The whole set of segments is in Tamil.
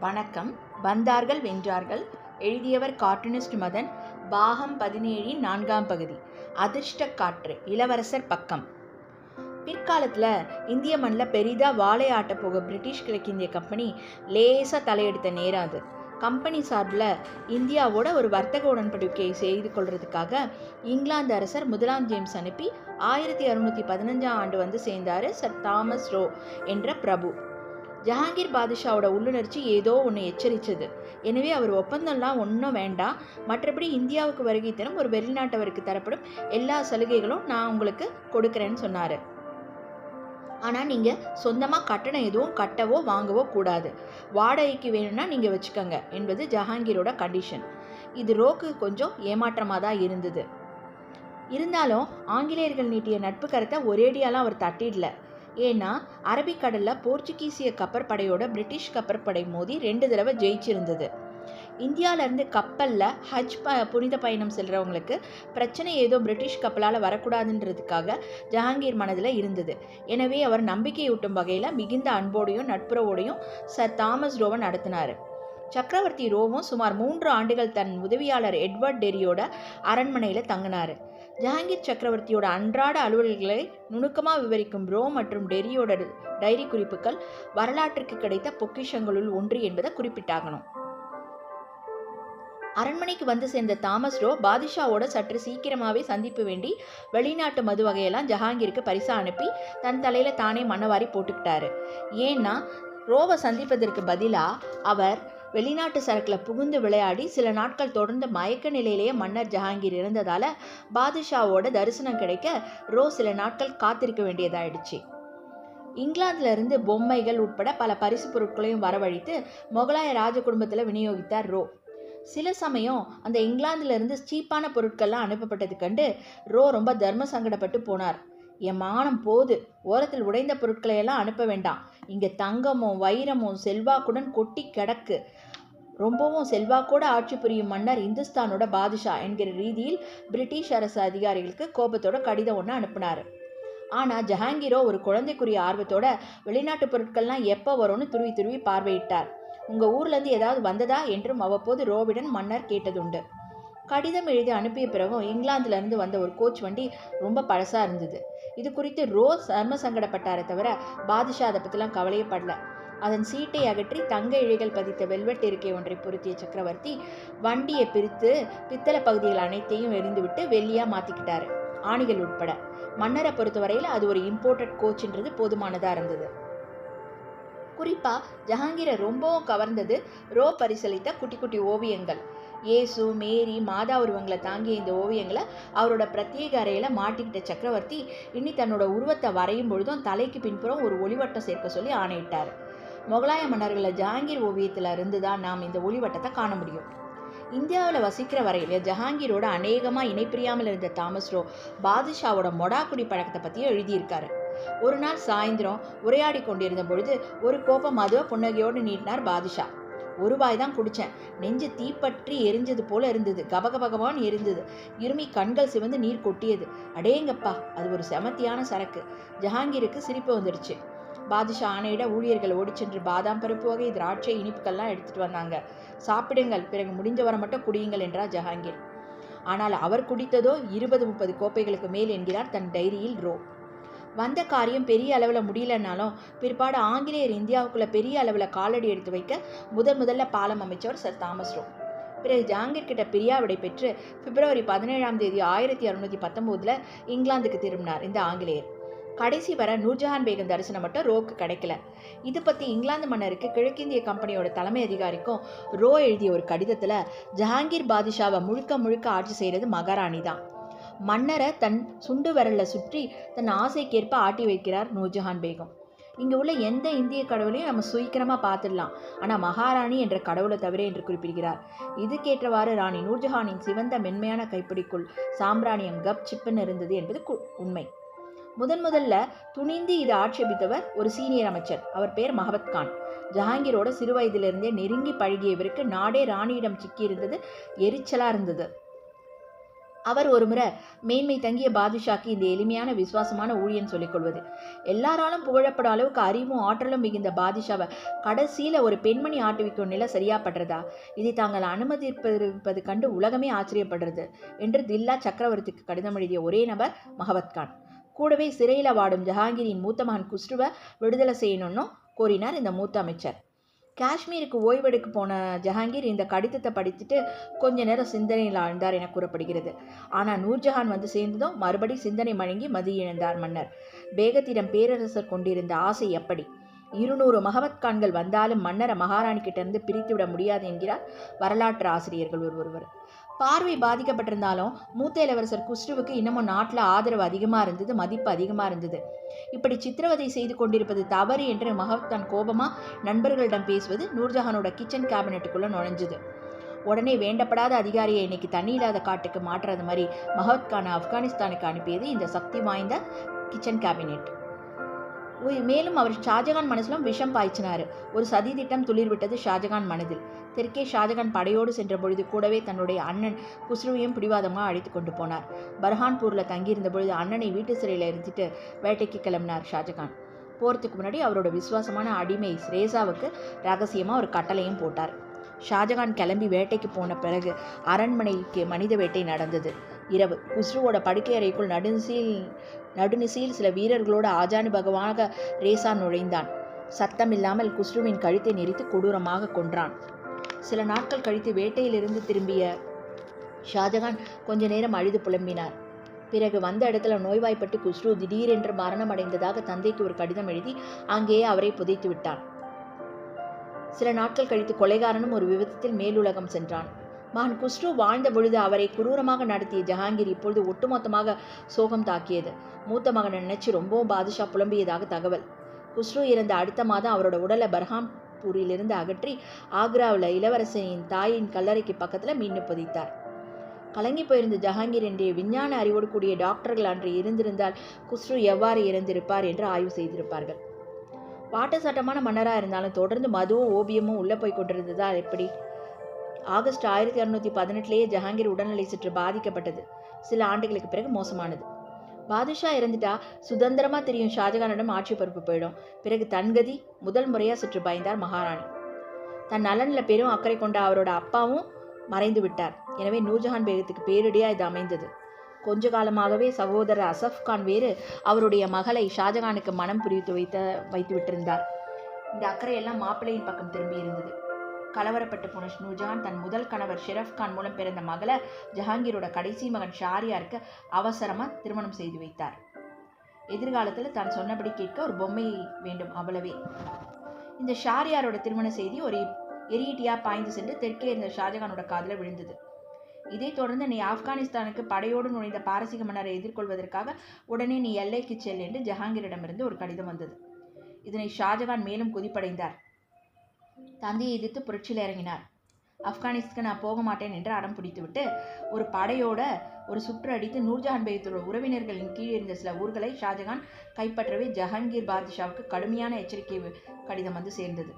வணக்கம். வந்தார்கள் வென்றார்கள். எழுதியவர் கார்ட்டூனிஸ்ட் மதன். பாகம் பதினேழின் நான்காம் பகுதி. அதிர்ஷ்ட காற்று இளவரசர் பக்கம். பிற்காலத்தில் இந்திய மண்ணில் பெரிதாக வாழை ஆட்ட போக பிரிட்டிஷ் கிழக்கிந்திய கம்பெனி லேசாக தலையெடுத்த நேரம் அது. கம்பெனி சார்பில் இந்தியாவோட ஒரு வர்த்தக உடன்படிக்கையை செய்து கொள்றதுக்காக இங்கிலாந்து அரசர் முதலாம் ஜேம்ஸ் அனுப்பி ஆயிரத்தி அறுநூற்றி பதினஞ்சாம் ஆண்டு வந்து சேர்ந்தார் சர் தாமஸ் ரோ என்ற பிரபு. ஜஹாங்கீர் பாதுஷாவோட உள்ளுணர்ச்சி ஏதோ ஒன்று எச்சரித்தது எனவே அவர் ஒப்பந்தம்லாம் ஒன்றும் வேண்டாம். மற்றபடி இந்தியாவுக்கு வருகை தரும் ஒரு வெளிநாட்டவருக்கு தரப்படும் எல்லா சலுகைகளும் நான் உங்களுக்கு கொடுக்குறேன்னு சொன்னார். ஆனால் நீங்கள் சொந்தமாக கட்டணம் எதுவும் கட்டவோ வாங்கவோ கூடாது. வாடகைக்கு வேணும்னா நீங்கள் வச்சுக்கோங்க என்பது ஜஹாங்கீரோட கண்டிஷன் இது ரோக்கு கொஞ்சம் ஏமாற்றமாக தான் இருந்தது. இருந்தாலும் ஆங்கிலேயர்கள் நீட்டிய நட்பு கருத்தை ஒரேடியாலாம் அவர் தட்டிடல. ஏன்னா அரபிக்கடலில் போர்ச்சுகீசிய கப்பற்படையோட பிரிட்டிஷ் கப்பற்படை மோதி ரெண்டு தடவை ஜெயிச்சிருந்தது. இந்தியாவிலேருந்து கப்பலில் ஹஜ் ப புனித பயணம் செல்கிறவங்களுக்கு பிரச்சனை ஏதோ பிரிட்டிஷ் கப்பலால் வரக்கூடாதுன்றதுக்காக ஜஹாங்கீர் மனதில் இருந்தது. எனவே அவர் நம்பிக்கையூட்டும் வகையில் மிகுந்த அன்போடையும் நட்புறவோடையும் சர் தாமஸ் ரோவை நடத்தினார். சக்கரவர்த்தி ரோவும் சுமார் மூன்று ஆண்டுகள் தன் உதவியாளர் எட்வர்ட் டெரியோட அரண்மனையில் தங்கினார். ஜஹாங்கீர் சக்கரவர்த்தியோட அன்றாட அலுவல்களை நுணுக்கமாக விவரிக்கும் ரோ மற்றும் டெரியோட டைரி குறிப்புகள் வரலாற்றுக்கு கிடைத்த பொக்கிஷங்களுள் ஒன்று என்பதை குறிப்பிட்டாகணும். அரண்மனைக்கு வந்து சேர்ந்த தாமஸ் ரோ பாதிஷாவோட சற்று சீக்கிரமாகவே சந்திப்பு வேண்டி வெளிநாட்டு மது வகையெல்லாம் ஜஹாங்கீருக்கு பரிசா அனுப்பி தன் தலையில் தானே மண்ணவாரி போட்டுக்கிட்டாரு. ஏன்னா ரோவை சந்திப்பதற்கு பதிலாக அவர் வெளிநாட்டு சரக்கில் புகுந்து விளையாடி சில நாட்கள் தொடர்ந்து மயக்க நிலையிலேயே மன்னர் ஜஹாங்கீர் இருந்ததால் பாதுஷாவோட தரிசனம் கிடைக்க ரோ சில நாட்கள் காத்திருக்க வேண்டியதாயிடுச்சு. இங்கிலாந்திலிருந்து பொம்மைகள் உட்பட பல பரிசு பொருட்களையும் வரவழைத்து முகலாய ராஜ குடும்பத்தில் விநியோகித்தார் ரோ. சில சமயம் அந்த இங்கிலாந்துல இருந்து சீப்பான பொருட்கள்லாம் அனுப்பப்பட்டது கண்டு ரோ ரொம்ப தர்ம சங்கடப்பட்டு போனார். என் மானம் போது. ஓரத்தில் உடைந்த பொருட்களை எல்லாம் அனுப்ப வேண்டாம். இங்கே தங்கமும் வைரமும் செல்வாக்குடன் கொட்டி கிடக்கு. ரொம்பவும் செல்வாக்கோட ஆட்சி புரியும் மன்னர் இந்துஸ்தானோட பாதுஷா என்கிற ரீதியில் பிரிட்டிஷ் அரசு அதிகாரிகளுக்கு கோபத்தோட கடிதம் ஒன்று அனுப்பினார். ஆனால் ஜஹாங்கீரோ ஒரு குழந்தைக்குரிய ஆர்வத்தோட வெளிநாட்டு பொருட்கள்லாம் எப்போ வரும்னு துருவி துருவி பார்வையிட்டார். உங்கள் ஊர்லேருந்து ஏதாவது வந்ததா என்றும் அவ்வப்போது ரோவிடன் மன்னர் கேட்டதுண்டு. கடிதம் எழுதி அனுப்பிய பிறகும் இங்கிலாந்துலேருந்து வந்த ஒரு கோச் வண்டி ரொம்ப பழசாக இருந்தது. இது குறித்து ரோஸ் சர்ம சங்கடப்பட்டாரே தவிர பாதுஷா அதை பற்றிலாம் கவலையப்படல அதன் சீட்டை அகற்றி தங்க இழைகள் பதித்த வெல்வெட் இருக்கை ஒன்றை பொருத்திய சக்கரவர்த்தி வண்டியை பிரித்து பித்தளை பகுதிகள் அனைத்தையும் எரிந்துவிட்டு வெள்ளியாக மாற்றிக்கிட்டாரு ஆணிகள் உட்பட. மன்னரை பொறுத்தவரையில் அது ஒரு இம்போர்ட்டட் கோச்ன்றது போதுமானதாக இருந்தது. குறிப்பாக ஜஹாங்கீரை ரொம்பவும் கவர்ந்தது ரோ பரிசளித்த குட்டி குட்டி ஓவியங்கள். இயேசு மேரி மாதா உருவங்களை தாங்கிய இந்த ஓவியங்களை அவரோட பிரத்யேக அறையில் மாட்டிக்கிட்ட சக்கரவர்த்தி இனி தன்னோட உருவத்தை வரையும் பொழுதும் தலைக்கு பின்புறம் ஒரு ஒளிவட்டம் சேர்க்க சொல்லி ஆணையிட்டார். முகலாய மன்னர்களை ஜஹாங்கீர் ஓவியத்தில் இருந்து தான் நாம் இந்த ஒளிவட்டத்தை காண முடியும். இந்தியாவில் வசிக்கிற வரையில் ஜஹாங்கீரோட அநேகமாக இணைப்பிரியாமல் இருந்த தாமஸ் ரோ பாதுஷாவோட மொடாக்குடி பழக்கத்தை பற்றியும் எழுதியிருக்காரு. ஒரு நாள் சாயந்தரம் உரையாடி கொண்டிருந்த பொழுது ஒரு கோப்பம் மதுவை புன்னகையோடு நீட்டினார் பாதுஷா. ஒரு வாய் தான் குடித்தேன் நெஞ்சு தீப்பற்றி எரிஞ்சது போல இருந்தது. கபகபகவான் எரிந்தது. இருமி கண்கள் சிவந்து நீர் கொட்டியது. அடேங்கப்பா அது ஒரு செமத்தியான சரக்கு. ஜஹாங்கீருக்கு சிரிப்பு வந்துடுச்சு. பாதுஷா ஆணையிட ஊழியர்கள் ஓடி சென்று பாதாம் பருப்பு வகை திராட்சை இனிப்புகள்லாம் எடுத்துட்டு வந்தாங்க. சாப்பிடுங்கள் பிறகு முடிஞ்ச வர மட்டும் குடியுங்கள் என்றார் ஜஹாங்கீர். ஆனால் அவர் குடித்ததோ இருபது முப்பது கோப்பைகளுக்கு மேல் என்கிறார் தன் டைரியில் ரோ. வந்த காரியம் பெரிய அளவில் முடியலனாலும் பிற்பாடு ஆங்கிலேயர் இந்தியாவுக்குள்ள பெரிய அளவில் காலடி எடுத்து வைக்க முதன் முதல்ல பாலம் அமைச்சவர் சர் தாமஸ் ரோ. பிறகு ஜஹாங்கீர் கிட்ட பிரியாவிடை பெற்று பிப்ரவரி பதினேழாம் தேதி ஆயிரத்தி அறுநூற்றி பத்தொம்போதில் இங்கிலாந்துக்கு திரும்பினார் இந்த ஆங்கிலேயர். கடைசி வர நூர்ஜஹான் பேகம் தரிசனம் மட்டும் ரோக்கு கிடைக்கல. இது பற்றி இங்கிலாந்து மன்னருக்கு கிழக்கிந்திய கம்பெனியோட தலைமை அதிகாரிக்கும் ரோ எழுதிய ஒரு கடிதத்தில் ஜஹாங்கீர் பாதிஷாவை முழுக்க முழுக்க ஆட்சி செய்கிறது மகாராணி தான். மன்னரை தன் சுண்டு விரலில் சுற்றி தன் ஆசைக்கேற்ப ஆட்டி வைக்கிறார் நூர்ஜஹான் பேகம். இங்கே உள்ள எந்த இந்திய கடவுளையும் நம்ம சுயக்கிரமாக பார்த்துடலாம். ஆனால் மகாராணி என்ற கடவுளை தவிர என்று குறிப்பிடுகிறார். இதுக்கேற்றவாறு ராணி நூர்ஜஹானின் சிவந்த மென்மையான கைப்பிடிக்குள் சாம்பிராணியம் கப் சிப்புன்னு இருந்தது என்பது உண்மை. முதன் முதல்ல துணிந்து இதை ஆட்சேபித்தவர் ஒரு சீனியர் அமைச்சர். அவர் பேர் மஹபத் கான். ஜஹாங்கீரோட சிறுவயதிலிருந்தே நெருங்கி பழகியவருக்கு நாடே ராணியிடம் சிக்கியிருந்தது எரிச்சலாக இருந்தது. அவர் ஒருமுறை மேன்மை தங்கிய பாதுஷாக்கு இந்த எளிமையான விசுவாசமான ஊழியன் சொல்லிக்கொள்வது எல்லாராலும் புகழப்பட அளவுக்கு அறிவும் ஆற்றலும் மிகுந்த பாதுஷாவை கடைசியில் ஒரு பெண்மணி ஆட்டுவிக்கும் நிலை சரியா படுறதா? இதை தாங்கள் அனுமதிப்பது கண்டு உலகமே ஆச்சரியப்படுறது என்று தில்லா சக்கரவர்த்திக்கு கடிதம் எழுதிய ஒரே நபர் மகவத்கான் கூடவே சிறையில் வாடும் ஜஹாங்கீரின் மூத்த மகன் குஷ்டுவை விடுதலை செய்யணும்னு கோரினார் இந்த மூத்த அமைச்சர். காஷ்மீருக்கு ஓய்வெடுக்க போன ஜஹாங்கீர் இந்த கடிதத்தை படித்துட்டு கொஞ்ச நேரம் சிந்தனையில் ஆழ்ந்தார் என கூறப்படுகிறது. ஆனால் நூர்ஜஹான் வந்து சேர்ந்ததும் மறுபடி சிந்தனை மழங்கி மதியிழந்தார் மன்னர். பேகத்திடம் பேரரசர் கொண்டிருந்த ஆசை எப்படி? இருநூறு மகவத்கான்கள் வந்தாலும் மன்னரை மகாராணி கிட்ட பிரித்து விட முடியாது என்கிறார் வரலாற்று ஆசிரியர்கள் ஒரு ஒருவர். பார்வை பாதிக்கப்பட்டிருந்தாலும் மூத்த இளவரசர் குஷ்ருவுக்கு இன்னமும் நாட்டில் ஆதரவு அதிகமாக இருந்தது மதிப்பு அதிகமாக இருந்தது. இப்படி சித்திரவதை செய்து கொண்டிருப்பது தவறு என்று மகத்தான் கோபமாக நண்பர்களிடம் பேசுவது நூர்ஜஹானோட கிச்சன் கேபினெட்டுக்குள்ளே நுழைஞ்சுது. உடனே வேண்டப்படாத அதிகாரியை இன்னைக்கு தண்ணி இல்லாத காட்டுக்கு மாற்றுறது மாதிரி மகத்கானை ஆப்கானிஸ்தானுக்கு அனுப்பியது இந்த சக்தி வாய்ந்த கிச்சன் கேபினெட் மேலும் அவர் ஷாஜகான் மனசிலும் விஷம் பாய்ச்சினார். ஒரு சதி திட்டம் துளிர்விட்டது ஷாஜகான் மனதில். தெற்கே ஷாஜகான் படையோடு சென்ற பொழுது கூடவே தன்னுடைய அண்ணன் குஸ்ருவையும் பிடிவாதமாக அழைத்து கொண்டு போனார். பர்ஹான்பூரில் தங்கியிருந்த பொழுது அண்ணனை வீட்டு சிறையில் இருந்துட்டு வேட்டைக்கு கிளம்பினார் ஷாஜகான். போகிறதுக்கு முன்னாடி அவரோட விசுவாசமான அடிமை ரேசாவுக்கு ரகசியமாக ஒரு கட்டளையும் போட்டார். ஷாஜகான் கிளம்பி வேட்டைக்கு போன பிறகு அரண்மனைக்கு மனித வேட்டை நடந்தது. இரவு. குஸ்ருவோட படுக்கை அறைக்குள் நடுநிசையில் நடுநிசையில் சில வீரர்களோட ஆஜானு பகவானாக ரேசா நுழைந்தான். சத்தமில்லாமல் குஸ்ருவின் கழுத்தை நெறித்து கொடூரமாக கொன்றான். சில நாட்கள் கழித்து வேட்டையிலிருந்து திரும்பிய ஷாஜகான் கொஞ்ச நேரம் அழுது புலம்பினார். பிறகு வந்த இடத்துல நோய்வாய்ப்பட்டு குஸ்ரு திடீரென்று மரணம் அடைந்ததாக தந்தைக்கு ஒரு கடிதம் எழுதி அங்கேயே அவரை புதைத்து விட்டான். சில நாட்கள் கழித்து கொலைகாரனும் ஒரு விபத்தில் மேலுலகம் சென்றான். மகன் குஸ்ரு வாழ்ந்த பொழுது அவரை குரூரமாக நடத்திய ஜஹாங்கீர் இப்பொழுது ஒட்டுமொத்தமாக சோகம் தாக்கியது. மூத்த மகனை நினைச்சு ரொம்பவும் பாதுஷா புலம்பியதாக தகவல். குஸ்ரு இறந்த அடுத்த மாதம் அவரோட உடலை பர்ஹாம்பூரிலிருந்து அகற்றி ஆக்ராவில் இளவரசனின் தாயின் கல்லறைக்கு பக்கத்தில் மீன் புதைத்தார். கலங்கி போயிருந்த ஜஹாங்கீர் என்ற விஞ்ஞான அறிவோடு கூடிய டாக்டர்கள் அன்று இருந்திருந்தால் குஸ்ரு எவ்வாறு இறந்திருப்பார் என்று ஆய்வு செய்திருப்பார்கள். வாட்டசாட்டமான மன்னராக இருந்தாலும் தொடர்ந்து மதுவும் ஓபியமும் உள்ளே போய் கொண்டிருந்ததால் எப்படி? ஆகஸ்ட் ஆயிரத்தி அறுநூற்றி பதினெட்டுலேயே ஜஹாங்கீர் உடல்நிலை சற்று பாதிக்கப்பட்டது. சில ஆண்டுகளுக்கு பிறகு மோசமானது. பாதுஷா இறந்துட்டா சுதந்திரமாக தெரியும் ஷாஜகானிடம் ஆட்சி பொறுப்பு போயிடும். பிறகு தன்கதி முதல் முறையாக சுற்று பயந்தார் மகாராணி. தன் நலனில் பெரும் அக்கறை கொண்ட அவரோட அப்பாவும் மறைந்து விட்டார். எனவே நூர்ஜஹான் பேகத்துக்கு பேரிடியாக இது அமைந்தது. கொஞ்ச காலமாகவே சகோதரர் அசஃப் கான் வேறு அவருடைய மகளை ஷாஜகானுக்கு மனம் புரிவித்து வைத்த வைத்து விட்டிருந்தார். இந்த அக்கறையெல்லாம் மாப்பிள்ளையின் பக்கம் திரும்பி இருந்தது. கலவரப்பட்டு போன நூர்ஜஹான் தன் முதல் கணவர் ஷெரஃப் கான் மூலம் பிறந்த மகளை ஜஹாங்கீரோட கடைசி மகன் ஷாரியாருக்கு அவசரமாக திருமணம் செய்து வைத்தார். எதிர்காலத்தில் தான் சொன்னபடி கேட்க ஒரு பொம்மை வேண்டும் அவ்வளவே. இந்த ஷாரியாரோட திருமண செய்தி ஒரு எரியட்டியாக பாய்ந்து சென்று தெற்கே இருந்த ஷாஜகானோட காதில் விழுந்தது. இதைத் தொடர்ந்து நீ ஆப்கானிஸ்தானுக்கு படையோடு நுழைந்த பாரசீக மன்னரை எதிர்கொள்வதற்காக உடனே நீ எல்லைக்கு செல் என்று ஜஹாங்கீரிடமிருந்து ஒரு கடிதம் வந்தது. இதனை ஷாஜகான் மேலும் குதிப்படைந்தார். தந்தையை எதிர்த்து புரட்சியில் இறங்கினார். ஆப்கானிஸ்துக்கு நான் போக மாட்டேன் என்று அடம் பிடித்துவிட்டு ஒரு படையோட ஒரு சுற்று அடித்து நூர்ஜஹான் பேகத்தோட உறவினர்களின் கீழ் இருந்த சில ஊர்களை ஷாஜகான் கைப்பற்றவே ஜஹாங்கீர் பாதுஷாவுக்கு கடுமையான எச்சரிக்கை கடிதம் வந்து சேர்ந்தது.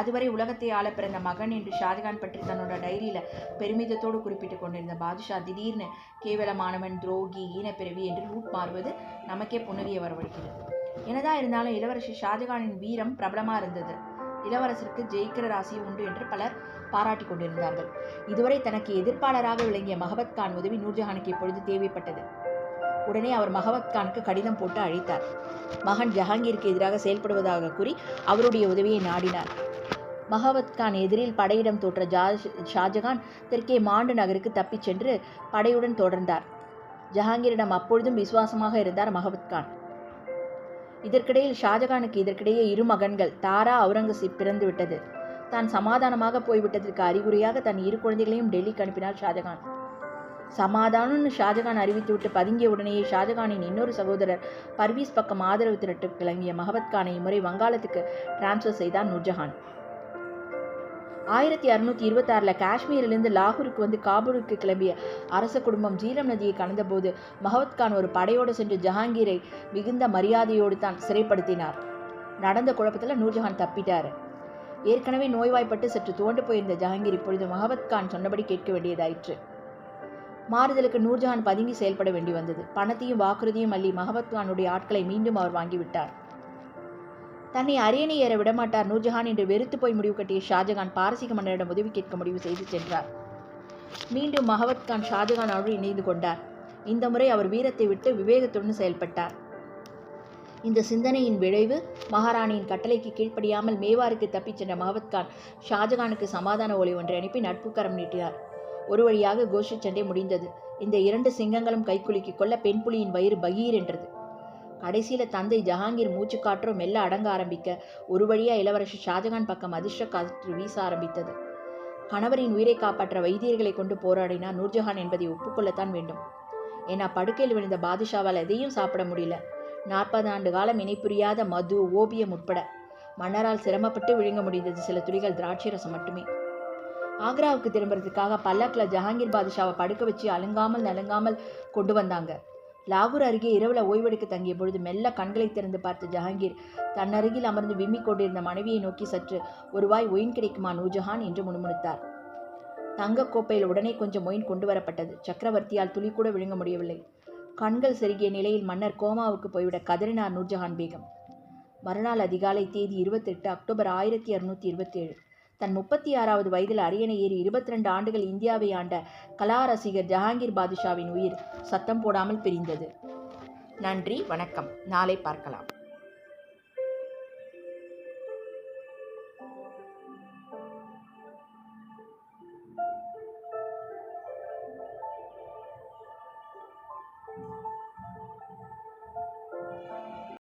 அதுவரை உலகத்தை ஆள பிறந்த மகன் என்று ஷாஜகான் பற்றி தன்னோட டைரியில் பெருமிதத்தோடு குறிப்பிட்டு கொண்டிருந்த பாதுஷா திடீர்னு கேவலமானவன் துரோகி ஈனப்பிறவி என்று ரூட் மாறுவது நமக்கே புன்னகையை வரவழைக்கிறது. என்னதான் இருந்தாலும் இளவரசி ஷாஜகானின் வீரம் பிரபலமாக இருந்தது. இளவரசருக்கு ஜெயிக்கிற ராசி உண்டு என்று பலர் பாராட்டி கொண்டிருந்தார்கள். இதுவரை தனக்கு எதிர்ப்பாளராக விளங்கிய மகபத் கான் உதவி நூர்ஜஹானுக்கு இப்பொழுது தேவைப்பட்டது. உடனே அவர் மகபத் கானுக்கு கடிதம் போட்டு அழைத்தார். மகன் ஜஹாங்கீருக்கு எதிராக செயல்படுவதாக கூறி அவருடைய உதவியை நாடினார். மகபத் கான் எதிரில் படையிடம் தோற்ற ஜா ஷாஜகான் தெற்கே மாண்டு நகருக்கு தப்பிச் சென்று படையுடன் தொடர்ந்தார். ஜஹாங்கீரிடம் அப்பொழுதும் விசுவாசமாக இருந்தார் மகபத் கான். இதற்கிடையில் ஷாஜகானுக்கு இதற்கிடையே இரு மகன்கள் தாரா அவுரங்கசீப் பிறந்து விட்டது தான் சமாதானமாக போய்விட்டதற்கு அறிகுறியாக தன் இரு குழந்தைகளையும் டெல்லிக்கு அனுப்பினார் ஷாஜகான். சமாதானம்னு ஷாஜகான் அறிவித்துவிட்டு பதுங்கிய உடனேயே ஷாஜகானின் இன்னொரு சகோதரர் பர்வீஸ் பக்கம் ஆதரவு திரட்டு கிளம்பிய மகபத் கானை இம்முறை வங்காளத்துக்கு டிரான்ஸ்ஃபர் செய்தார் நூர்ஜஹான். ஆயிரத்தி அறுநூத்தி இருபத்தாறில் காஷ்மீரிலிருந்து லாகூருக்கு வந்து காபூலுக்கு கிளம்பிய அரச குடும்பம் ஜீலம் நதியை கடந்தபோது மஹவத் கான் ஒரு படையோடு சென்று ஜஹாங்கீரை மிகுந்த மரியாதையோடு தான் சிறைப்படுத்தினார். நடந்த குழப்பத்தில் நூர்ஜஹான் தப்பிட்டார். ஏற்கனவே நோய்வாய்ப்பட்டு சற்று துவண்டு போயிருந்த ஜஹாங்கீர் இப்பொழுது மஹவத் கான் சொன்னபடி கேட்க வேண்டியதாயிற்று. மாறுதலுக்கு நூர்ஜஹான் பதுங்கி செயல்பட வேண்டி வந்தது. பணத்தையும் வாக்குறுதியும் அள்ளி மஹபத் கானுடைய ஆட்களை மீண்டும் அவர் வாங்கிவிட்டார். தன்னை அரியணை ஏற விடமாட்டார் நூர்ஜஹான் என்று வெறுத்து போய் முடிவு கட்டிய ஷாஜகான் பாரசீக மன்னரிடம் உதவி கேட்க முடிவு செய்து சென்றார். மீண்டும் மகவத்கான் கான் ஷாஜகானோடு இணைந்து கொண்டார். இந்த முறை அவர் வீரத்தை விட்டு விவேகத்துடன் செயல்பட்டார். இந்த சிந்தனையின் விளைவு மகாராணியின் கட்டளைக்கு கீழ்ப்படியாமல் மேவாருக்கு தப்பிச் சென்ற மகவத்கான் கான் ஷாஜகானுக்கு சமாதான ஒலி ஒன்றை அனுப்பி நட்பு கரம் நீட்டினார். ஒரு வழியாக கோஷி சண்டை முடிந்தது. இந்த இரண்டு சிங்கங்களும் கைக்குலுக்கிக் கொள்ள பெண் புலியின் வயிறு பகீர் என்றது. கடைசியில் தந்தை ஜஹாங்கீர் மூச்சுக்காற்றோ மெல்ல அடங்க ஆரம்பிக்க ஒரு வழியாக இளவரசர் ஷாஜகான் பக்கம் அதிர்ஷ்ட காற்று வீச ஆரம்பித்தது. கணவரின் உயிரை காப்பாற்ற வைத்தியர்களை கொண்டு போராடினார் நூர்ஜஹான் என்பதை ஒப்புக்கொள்ளத்தான் வேண்டும். ஏன்னா படுக்கையில் விழுந்த பாதுஷாவால் எதையும் சாப்பிட முடியல. நாற்பது ஆண்டு காலம் இணைப்புரியாத மது ஓபியம் உட்பட மன்னரால் சிரமப்பட்டு விழுங்க முடிந்தது சில துளிகள் திராட்சை ரசம் மட்டுமே. ஆக்ராவுக்கு திரும்புறதுக்காக பல்லக்கில் ஜஹாங்கீர் பாதுஷாவை படுக்க வச்சு அலுங்காமல் நலுங்காமல் கொண்டு வந்தாங்க. லாகூர் அருகே இரவில் ஓய்வெடுக்க தங்கிய பொழுது மெல்ல கண்களை திறந்து பார்த்த ஜஹாங்கீர் தன் அருகில் அமர்ந்து விம்மிக் கொண்டிருந்த மனைவியை நோக்கி சற்று ஒருவாய் ஒயின் கிடைக்குமா நூர்ஜஹான் என்று முணுமுணுத்தார். தங்கக் கோப்பையில் உடனே கொஞ்சம் ஒயின் கொண்டு வரப்பட்டது. சக்கரவர்த்தியால் துளி கூட விழுங்க முடியவில்லை. கண்கள் செருகிய நிலையில் மன்னர் கோமாவுக்கு போய்விட கதறினார் நூர்ஜஹான் பேகம் மறுநாள் அதிகாலை தேதி இருபத்தெட்டு அக்டோபர் ஆயிரத்தி இரநூத்தி இருபத்தேழு. தன் முப்பத்தி ஆறாவது வயதில் அரியணை ஏறி இருபத்தி ரெண்டு ஆண்டுகள் இந்தியாவை ஆண்ட கலா ரசிகர் ஜஹாங்கீர் பாதுஷாவின் உயிர் சத்தம் போடாமல் பிரிந்தது. நன்றி வணக்கம். நாளை பார்க்கலாம்.